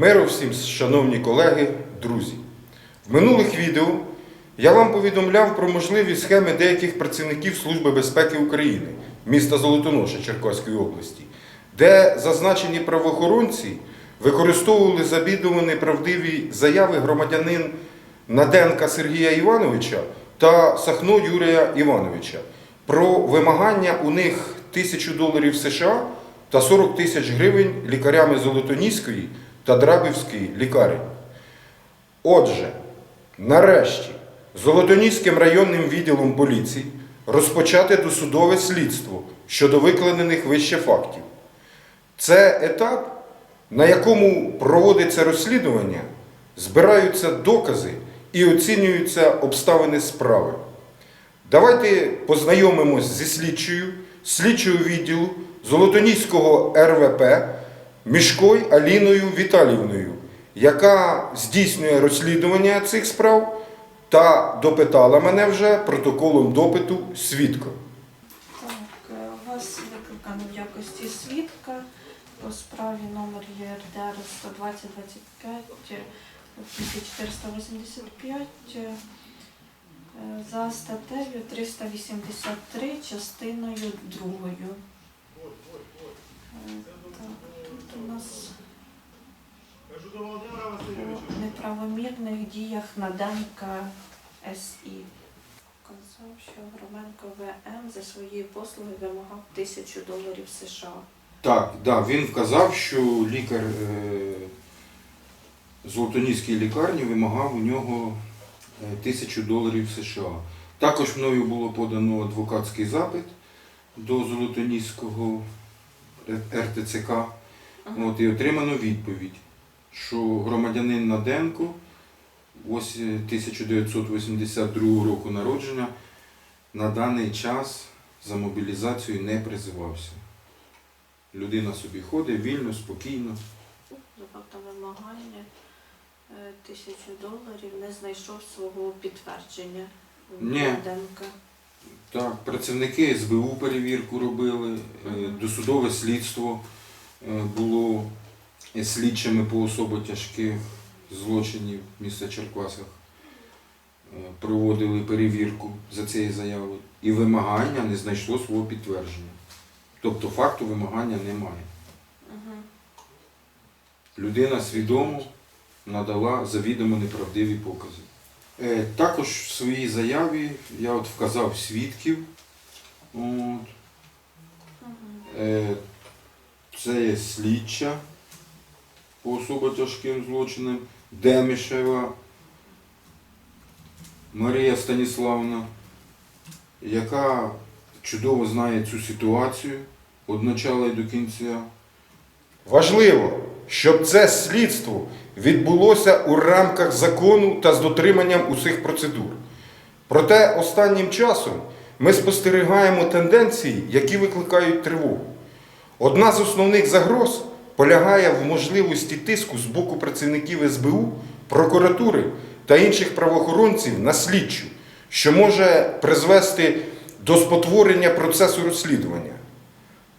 Миру всім, шановні колеги, друзі. В минулих відео я вам повідомляв про можливі схеми деяких працівників Служби безпеки України міста Золотоноша Черкаської області, де зазначені правоохоронці використовували забідувані неправдиві заяви громадянин Наденка Сергія Івановича та Сахно Юрія Івановича про вимагання у них тисячу доларів США та 40 тисяч гривень лікарями Золотоніської та Драбівської лікарень. Отже, нарешті Золотоніським районним відділом поліції розпочати досудове слідство щодо викладених вище фактів. Це етап, на якому проводиться розслідування, збираються докази і оцінюються обставини справи. Давайте познайомимось зі слідчою, слідчою відділу Золотоніського РВП Мішкою Аліною Віталівною, яка здійснює розслідування цих справ та допитала мене вже протоколом допиту свідка. Так, е, вас викликано в якості свідка по справі номер ЄРДР 12025 1485 е, за статтею 383 частиною 2. У нас по неправомірних діях Наденка СІ. Казав, що Громенко ВМ за свої послуги вимагав тисячу доларів США. Так, да, він вказав, що лікар е, Золотоніської лікарні вимагав у нього е, тисячу доларів США. Також мною було подано адвокатський запит до Золотоніського РТЦК. От, і отримано відповідь, що громадянин Наденко, е, 1982 року народження, на даний час за мобілізацію не призивався. Людина собі ходить вільно, спокійно. За фактом вимагання е, тисячу доларів не знайшов свого підтвердження. Наденка. Так, працівники СБУ перевірку робили, е, досудове слідство е, було е, слідчими по особо тяжких злочинів міста Черкасах. Е, Проводили перевірку за цією заявою. І вимагання не знайшло свого підтвердження. Тобто факту вимагання немає. Угу. Людина свідомо надала завідомо неправдиві покази. Е, Також в своїй заяві я от вказав свідків. От. Е, Це є слідча по особо тяжким злочинам Демішева Марія Станіславна, яка чудово знає цю ситуацію від начала і до кінця. Важливо, щоб це слідство відбулося у рамках закону та з дотриманням усіх процедур. Проте останнім часом ми спостерігаємо тенденції, які викликають тривогу. Одна з основних загроз полягає в можливості тиску з боку працівників СБУ, прокуратури та інших правоохоронців на слідчу, що може призвести до спотворення процесу розслідування.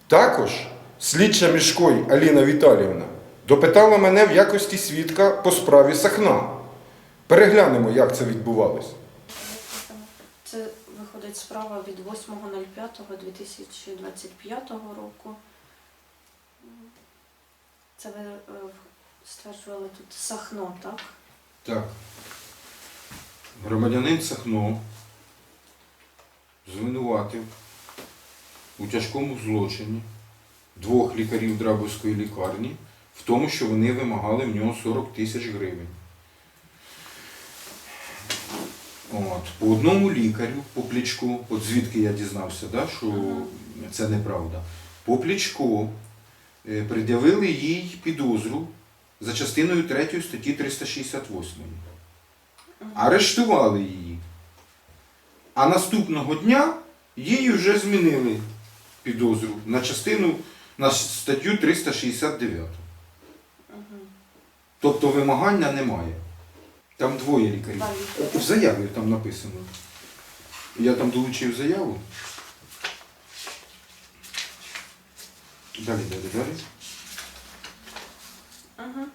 Також слідча Мішкой Аліна Віталіївна допитала мене в якості свідка по справі Сахна. Переглянемо, як це відбувалося. Це виходить справа від 8.05.2025 року. Це ви е, стверджували тут Сахно, так? Так. Громадянин Сахно звинуватив у тяжкому злочині двох лікарів Драбовської лікарні в тому, що вони вимагали в нього 40 тисяч гривень. От. По одному лікарю, по плічку, от звідки я дізнався, да, що це неправда, по плічку пред'явили їй підозру за частиною 3 статті 368. Арештували її. А наступного дня їй вже змінили підозру на частину на статтю 369. Угу. Тобто вимагання немає. Там двоє лікарів. В заяві там написано. Я там долучив заяву. Далі, далі, далі. Угу.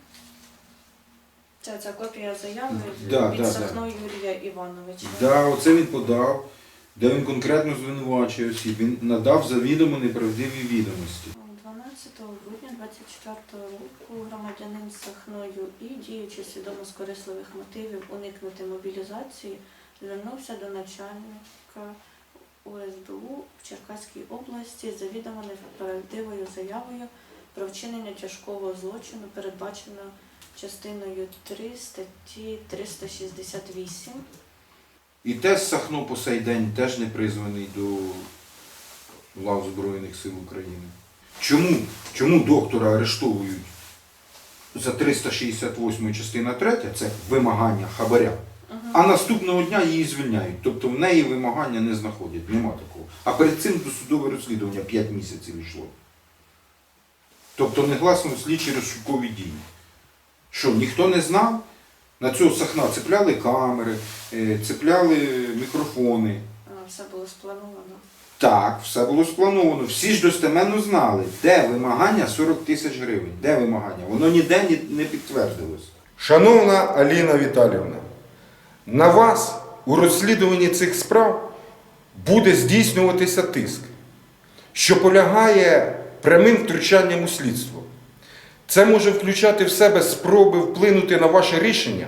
Це ця копія заяви Да, від да, да. Сахно Юрія Івановича. Да, оце він подав, де він конкретно звинувачує осіб. Він надав завідомо неправдиві відомості. 12 грудня 24 року громадянин Сахною і, діючи свідомо з корисливих мотивів уникнути мобілізації, звернувся до начальника УСБУ в Черкаській області завідомо неправдивою заявою про вчинення тяжкого злочину, передбаченого частиною 3 статті 368. І теж Сахно по сей день теж не призваний до лав Збройних сил України. Чому? Чому доктора арештовують за 368 частина 3, це вимагання хабаря, а наступного дня її звільняють. Тобто в неї вимагання не знаходять, нема такого. А перед цим досудове розслідування 5 місяців йшло. Тобто негласно слідчі розшукові дії. Що, ніхто не знав? На цього сахна цепляли камери, е, цепляли мікрофони. А, Все було сплановано. Так, все було сплановано. Всі ж достеменно знали, де вимагання 40 тисяч гривень. Де вимагання? Воно ніде не підтвердилось. Шановна Аліна Віталіївна, на вас у розслідуванні цих справ буде здійснюватися тиск, що полягає прямим втручанням у слідство. Це може включати в себе спроби вплинути на ваше рішення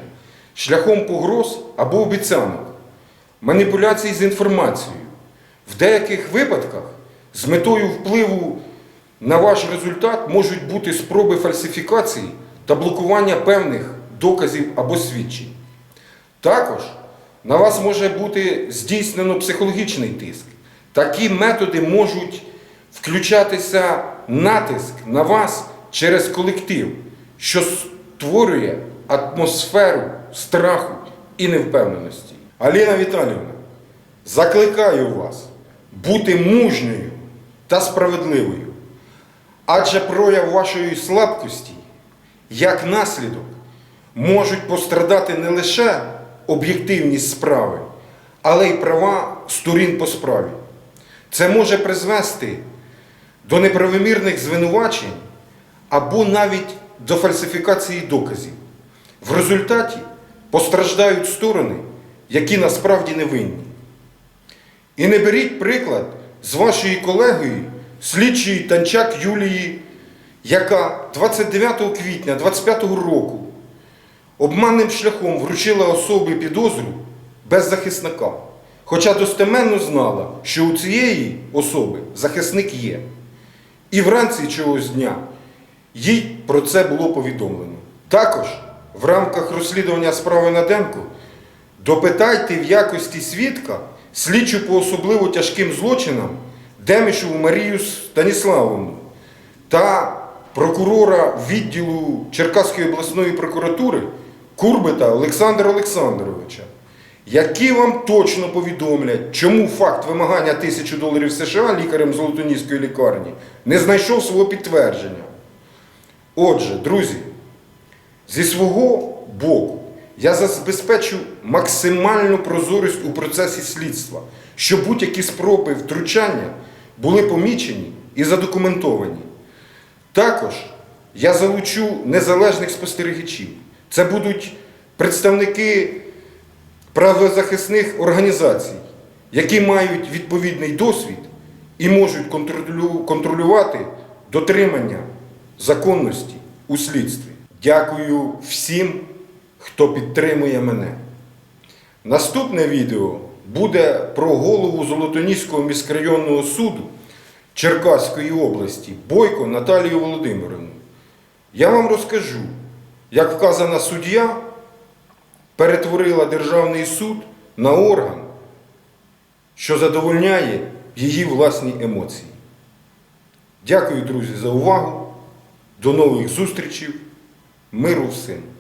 шляхом погроз або обіцянок, маніпуляцій з інформацією. В деяких випадках з метою впливу на ваш результат можуть бути спроби фальсифікації та блокування певних доказів або свідчень. Також на вас може бути здійснено психологічний тиск. Такі методи можуть включатися натиск на вас через колектив, що створює атмосферу страху і невпевненості. Аліна Віталіївна, закликаю вас бути мужньою та справедливою, адже прояв вашої слабкості, як наслідок, можуть пострадати не лише об'єктивність справи, але й права сторін по справі. Це може призвести до неправомірних звинувачень або навіть до фальсифікації доказів. В результаті постраждають сторони, які насправді не винні. І не беріть приклад з вашої колегою, слідчої Танчак Юлії, яка 29 квітня 25 року обманним шляхом вручила особі підозру без захисника, хоча достеменно знала, що у цієї особи захисник є. І вранці чогось дня їй про це було повідомлено. Також в рамках розслідування справи Наденко допитайте в якості свідка слідчу по особливо тяжким злочинам Демішеву Марію Станіславовну та прокурора відділу Черкаської обласної прокуратури Курбита Олександра Олександровича, які вам точно повідомлять, чому факт вимагання тисячі доларів США лікарем Золотоніської лікарні не знайшов свого підтвердження. Отже, друзі, зі свого боку я забезпечу максимальну прозорість у процесі слідства, щоб будь-які спроби втручання були помічені і задокументовані. Також я залучу незалежних спостерігачів. Це будуть представники правозахисних організацій, які мають відповідний досвід і можуть контролювати дотримання законності у слідстві. Дякую всім, хто підтримує мене. Наступне відео буде про голову Золотоніського міськрайонного суду Черкаської області Бойко Наталію Володимирівну. Я вам розкажу, як вказана суддя перетворила Державний суд на орган, що задовольняє її власні емоції. Дякую, друзі, за увагу. До нових зустрічей. Миру всім!